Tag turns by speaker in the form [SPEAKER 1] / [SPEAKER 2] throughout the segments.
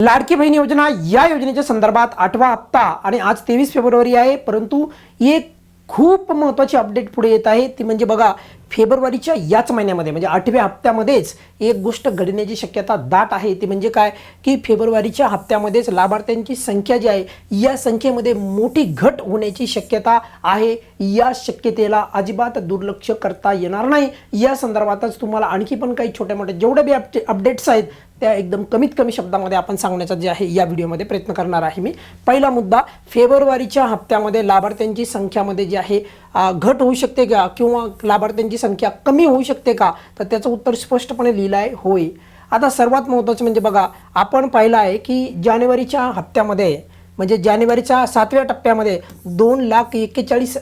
[SPEAKER 1] लाडकी बहीण योजना या योजनेच्या संदर्भात आठवा हप्ता आणि आज तेवीस फेब्रुवारी आहे परंतु एक खूप महत्त्वाची अपडेट पुढे येत आहे. ती म्हणजे बघा फेब्रुवारीच्या याच महिन्यामध्ये म्हणजे आठव्या हप्त्यामध्येच एक गोष्ट घडण्याची शक्यता दाट आहे. ती म्हणजे काय? की फेब्रुवारीच्या हप्त्यामध्येच लाभार्थ्यांची संख्या जी आहे या संख्येमध्ये मोठी घट होण्याची शक्यता आहे. या शक्यतेला अजिबात दुर्लक्ष करता येणार नाही. या संदर्भातच तुम्हाला आणखी पण काही छोट्या मोठ्या जेवढ्या बी अपडे अपडेट्स आहेत त्या एकदम कमीत कमी शब्दामध्ये आपण सांगण्याचा जे आहे या व्हिडिओमध्ये प्रयत्न करणार आहे मी. पहिला मुद्दा फेब्रुवारीच्या हप्त्यामध्ये लाभार्थ्यांची संख्यामध्ये जे आहे घट होऊ शकते का? किंवा लाभार्थ्यांची संख्या कमी होऊ शकते का? तर त्याचं उत्तर स्पष्टपणे लिहिलं आहे होय. आता सर्वात महत्त्वाचं म्हणजे बघा आपण पाहिलं आहे की जानेवारीच्या हप्त्यामध्ये म्हणजे जानेवारीच्या सातव्या टप्प्यामध्ये दोन लाख एक्केचाळीस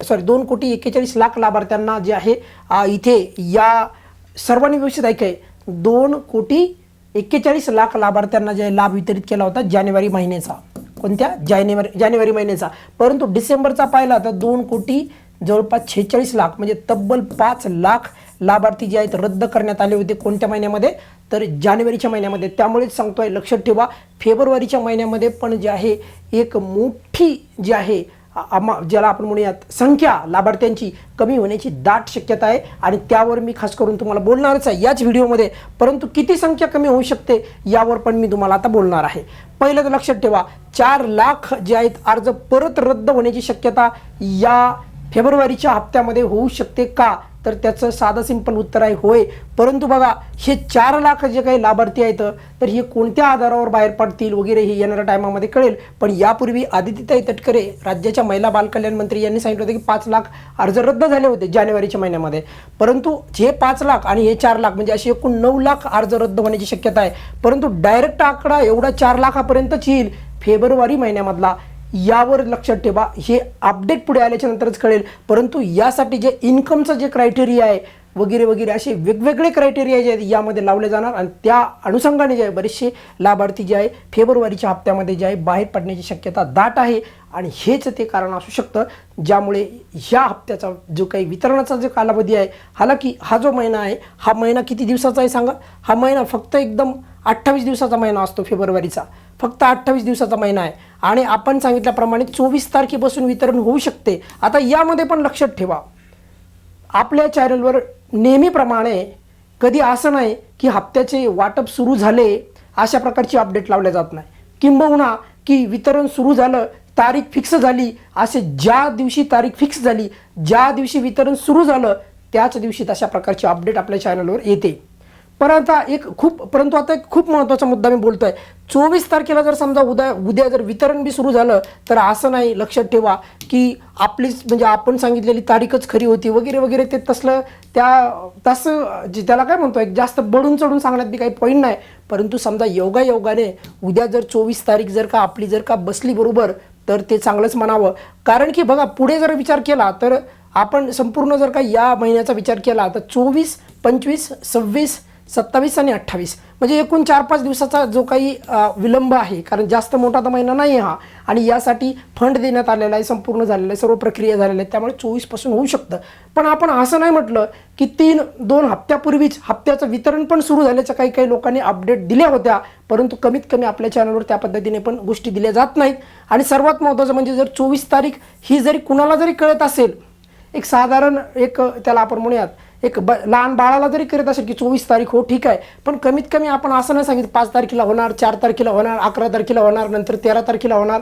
[SPEAKER 1] सॉरी दोन कोटी एक्केचाळीस लाख लाभार्थ्यांना जे आहे इथे या सर्वांनी व्यवस्थित ऐकाय दोन कोटी एक्केचाळीस लाख लाभार्थ्यांना जे लाभ वितरित केला होता जानेवारी महिन्याचा. कोणत्या? जानेवारी जानेवारी महिन्याचा. परंतु डिसेंबरचा पाहिला तर दोन कोटी जवळपास छेचाळीस लाख म्हणजे तब्बल पाच लाख लाभार्थी जे आहेत रद्द करण्यात आले होते कोणत्या महिन्यामध्ये? तर जानेवारीच्या महिन्यामध्ये. त्यामुळेच सांगतो आहे लक्षात ठेवा फेब्रुवारीच्या महिन्यामध्ये पण जे आहे एक मोठी जी आहे आमा ज्याला आपण म्हणूयात संख्या लाभार्थ्यांची कमी होण्याची दाट शक्यता आहे आणि त्यावर मी खास करून तुम्हाला बोलणारच आहे याच व्हिडिओमध्ये. परंतु किती संख्या कमी होऊ शकते यावर पण मी तुम्हाला आता बोलणार आहे. पहिलं तर लक्षात ठेवा चार लाख जे आहेत अर्ज परत रद्द होण्याची शक्यता या फेब्रुवारीच्या हप्त्यामध्ये होऊ शकते का? तर त्याचं साधं सिंपल उत्तर आहे होय. परंतु बघा हे चार लाख जे काही लाभार्थी आहेत तर हे कोणत्या आधारावर बाहेर पडतील वगैरे हे येणाऱ्या टायमामध्ये कळेल. पण यापूर्वी आदित्यताई तटकरे राज्याच्या महिला बालकल्याण मंत्री यांनी सांगितलं होतं की पाच लाख अर्ज रद्द झाले होते जानेवारीच्या महिन्यामध्ये. परंतु हे पाच लाख आणि हे चार लाख म्हणजे असे एकूण नऊ लाख अर्ज रद्द होण्याची शक्यता आहे. परंतु डायरेक्ट आकडा एवढा चार लाखापर्यंतच येईल फेब्रुवारी महिन्यामधला. यावर लक्षात ठेवा. हे अपडेट पुढे आल्याच्या नंतरच कळेल. परंतु यासाठी जे इन्कमचं जे क्रायटेरिया आहे वगैरे वगैरे असे वेगवेगळे क्रायटेरिया जे आहेत यामध्ये लावले जाणार. आणि त्या अनुषंगाने जे आहे बरेचसे लाभार्थी जे आहे फेब्रुवारीच्या हप्त्यामध्ये जे आहे बाहेर पडण्याची शक्यता दाट आहे. आणि हेच ते कारण असू शकतं ज्यामुळे ह्या हप्त्याचा जो काही वितरणाचा जो कालावधी आहे हालाकी हा जो महिना आहे हा महिना किती दिवसाचा आहे सांगा? हा महिना फक्त एकदम अठ्ठावीस दिवसाचा महिना असतो फेब्रुवारीचा. फक्त अठ्ठावीस दिवसाचा महिना आहे. आणि आपण सांगितल्याप्रमाणे चोवीस तारखेपासून वितरण होऊ शकते. आता यामध्ये पण लक्षात ठेवा. आपल्या चॅनलवर नेहमीप्रमाणे कधी असं नाही की हप्त्याचे वाटप सुरू झाले अशा प्रकारची अपडेट लावल्या जात नाही. किंबहुना की वितरण सुरू झालं तारीख फिक्स झाली असे ज्या दिवशी तारीख फिक्स झाली ज्या दिवशी वितरण सुरू झालं त्याच दिवशी तशा प्रकारची अपडेट आपल्या चॅनलवर येते. पण आता एक खूप परंतु आता एक खूप महत्त्वाचा मुद्दा मी बोलतोय. चोवीस तारखेला जर समजा उद्या उद्या जर वितरण बी सुरू झालं तर असं नाही लक्षात ठेवा की आपलीच म्हणजे आपण सांगितलेली तारीखच खरी होती वगैरे वगैरे ते तसलं त्या तसं जे त्याला काय म्हणतो एक जास्त बडून चढून सांगण्यात बी काही पॉईंट नाही. परंतु समजा योगा योगाने उद्या जर चोवीस तारीख जर का आपली जर का बसली बरोबर तर ते चांगलंच म्हणावं. कारण की बघा पुढे जर विचार केला तर आपण संपूर्ण जर का या महिन्याचा विचार केला तर चोवीस पंचवीस सव्वीस सत्तावीस आणि अठ्ठावीस. म्हणजे एकूण चार पाच दिवसाचा जो काही विलंब आहे कारण जास्त मोठा तर महिना नाही हा आणि यासाठी फंड देण्यात आलेला आहे संपूर्ण झालेला आहे सर्व प्रक्रिया झालेल्या आहेत त्यामुळे चोवीसपासून होऊ शकतं. पण आपण असं नाही म्हटलं की तीन दोन हप्त्यापूर्वीच हप्त्याचं वितरण पण सुरू झाल्याच्या काही काही लोकांनी अपडेट दिल्या होत्या परंतु कमीत कमी आपल्या चॅनलवर त्या पद्धतीने पण गोष्टी दिल्या जात नाहीत. आणि सर्वात महत्त्वाचं म्हणजे जर चोवीस तारीख ही जरी कुणाला जरी कळत असेल एक साधारण एक त्याला आपण म्हणूयात एक ब लहान बाळाला जरी करत असेल की चोवीस तारीख हो ठीक आहे. पण कमीत कमी आपण असं नाही सांगितलं पाच तारखेला होणार चार तारखेला होणार अकरा तारखेला होणार नंतर तेरा तारखेला होणार.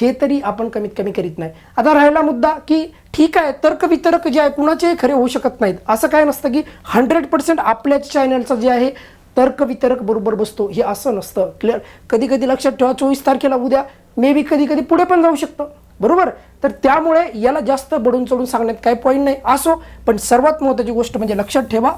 [SPEAKER 1] हे तरी आपण कमीत कमी करीत नाही. आता राहिला मुद्दा की ठीक आहे तर्क वितर्क जे आहे कुणाचेही खरे होऊ शकत नाहीत. असं काय नसतं की हंड्रेड पर्सेंट आपल्याच चॅनलचं जे आहे तर्क वितर्क बरोबर बसतो. हे असं नसतं. क्लिअर? कधी कधी लक्षात ठेवा चोवीस तारखेला उद्या मे बी कधी कधी पुढे पण जाऊ शकतं. बरोबर? तर त्यामुळे याला जास्त बडून चढून सांगण्यात काही पॉईंट नाही. असो पण सर्वात महत्त्वाची गोष्ट म्हणजे लक्षात ठेवा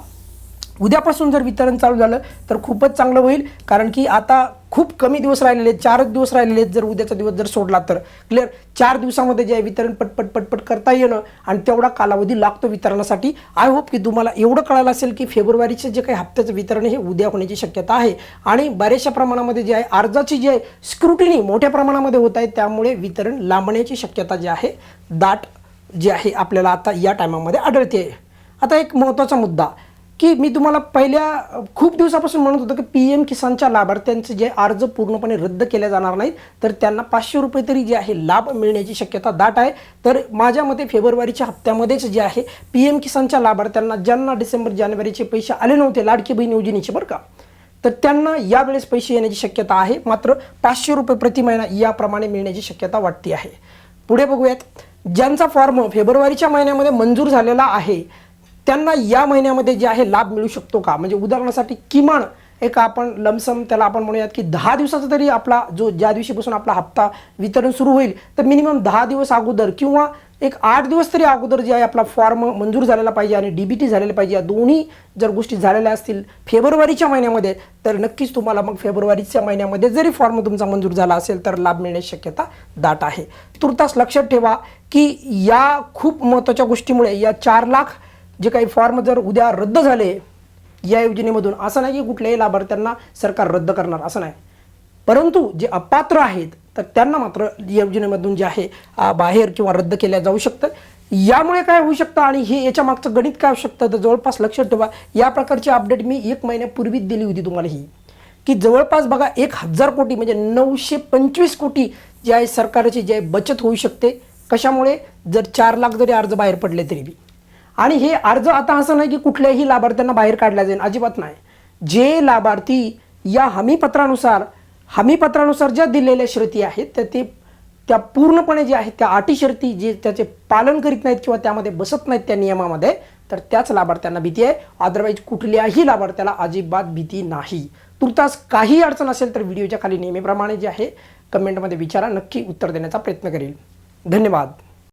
[SPEAKER 1] उद्यापासून जर वितरण चालू झालं तर खूपच चांगलं होईल. कारण की आता खूप कमी दिवस राहिलेले आहेत चारच दिवस राहिलेले आहेत जर उद्याचा दिवस जर सोडला तर. क्लिअर चार दिवसामध्ये जे आहे वितरण पटपट पटपट करता येणं आणि तेवढा कालावधी लागतो वितरणासाठी. आय होप की तुम्हाला एवढं कळालं असेल की फेब्रुवारीचे जे काही हप्त्याचं वितरण हे उद्या होण्याची शक्यता आहे. आणि बऱ्याचशा प्रमाणामध्ये जे आहे अर्जाची जी आहे स्क्रुटिनी मोठ्या प्रमाणामध्ये होत आहे त्यामुळे वितरण लांबण्याची शक्यता जी आहे दाट जी आहे आपल्याला आता या टायमामध्ये आढळते आता एक महत्त्वाचा मुद्दा. की मी तुम्हाला पहिल्या खूप दिवसापासून म्हणत होतो की पी एम किसानच्या लाभार्थ्यांचे जे अर्ज पूर्णपणे रद्द केले जाणार नाहीत तर त्यांना पाचशे रुपये तरी जे आहे लाभ मिळण्याची शक्यता दाट आहे. तर माझ्या मते फेब्रुवारीच्या हप्त्यामध्येच जे आहे पी एम किसानच्या लाभार्थ्यांना ज्यांना डिसेंबर जानेवारीचे पैसे आले नव्हते लाडकी बहीण योजनेचे बरं का तर त्यांना यावेळेस पैसे येण्याची शक्यता आहे. मात्र पाचशे रुपये प्रति महिना याप्रमाणे मिळण्याची शक्यता वाटते आहे. पुढे बघूयात. ज्यांचा फॉर्म फेब्रुवारीच्या महिन्यामध्ये मंजूर झालेला आहे त्यांना या महिन्यामध्ये जे आहे लाभ मिळू शकतो का? म्हणजे उदाहरणासाठी किमान एक आपण लमसम त्याला आपण म्हणूयात की दहा दिवसाचा तरी आपला जो ज्या दिवशीपासून आपला हप्ता वितरण सुरू होईल तर मिनिमम दहा दिवस अगोदर किंवा एक आठ दिवस तरी अगोदर जे आहे आपला फॉर्म मंजूर झालेला पाहिजे आणि डी बी टी झालेलं पाहिजे या दोन्ही जर गोष्टी झालेल्या असतील फेब्रुवारीच्या महिन्यामध्ये तर नक्कीच तुम्हाला मग फेब्रुवारीच्या महिन्यामध्ये जरी फॉर्म तुमचा मंजूर झाला असेल तर लाभ मिळण्याची शक्यता दाट आहे. तुर्तास लक्षात ठेवा की या खूप महत्त्वाच्या गोष्टीमुळे या चार लाख जे काही फॉर्म जर उद्या रद्द झाले या योजनेमधून असं नाही की कुठल्याही लाभार्थ्यांना सरकार रद्द करणार असं नाही. परंतु जे अपात्र आहेत तर त्यांना मात्र या योजनेमधून जे आहे बाहेर किंवा रद्द केल्या जाऊ शकतं. यामुळे काय होऊ शकतं आणि हे याच्या मागचं गणित काय होऊ शकतं? तर जवळपास लक्षात ठेवा या प्रकारची अपडेट मी एक महिन्यापूर्वीच दिली होती तुम्हाला ही. की जवळपास बघा एक हजार कोटी म्हणजे नऊशे पंचवीस कोटी जे आहे सरकारची जे आहे बचत होऊ शकते. कशामुळे? जर चार लाख जरी अर्ज बाहेर पडले तरी बी. आणि हे अर्ज आता असं नाही की कुठल्याही लाभार्थ्यांना बाहेर काढला जाईल अजिबात नाही. जे लाभार्थी या हमीपत्रानुसार हमीपत्रानुसार ज्या दिलेल्या शर्ती आहेत तर ते त्या पूर्णपणे जे आहेत त्या अटी शर्ती जे त्याचे पालन करीत नाहीत किंवा त्यामध्ये बसत नाहीत त्या नियमामध्ये तर त्याच लाभार्थ्यांना भीती आहे. अदरवाईज कुठल्याही लाभार्थ्याला अजिबात भीती नाही. तुर्तास काही अडचण असेल तर व्हिडिओच्या खाली नेहमीप्रमाणे जे आहे कमेंटमध्ये विचारा. नक्की उत्तर देण्याचा प्रयत्न करेल. धन्यवाद.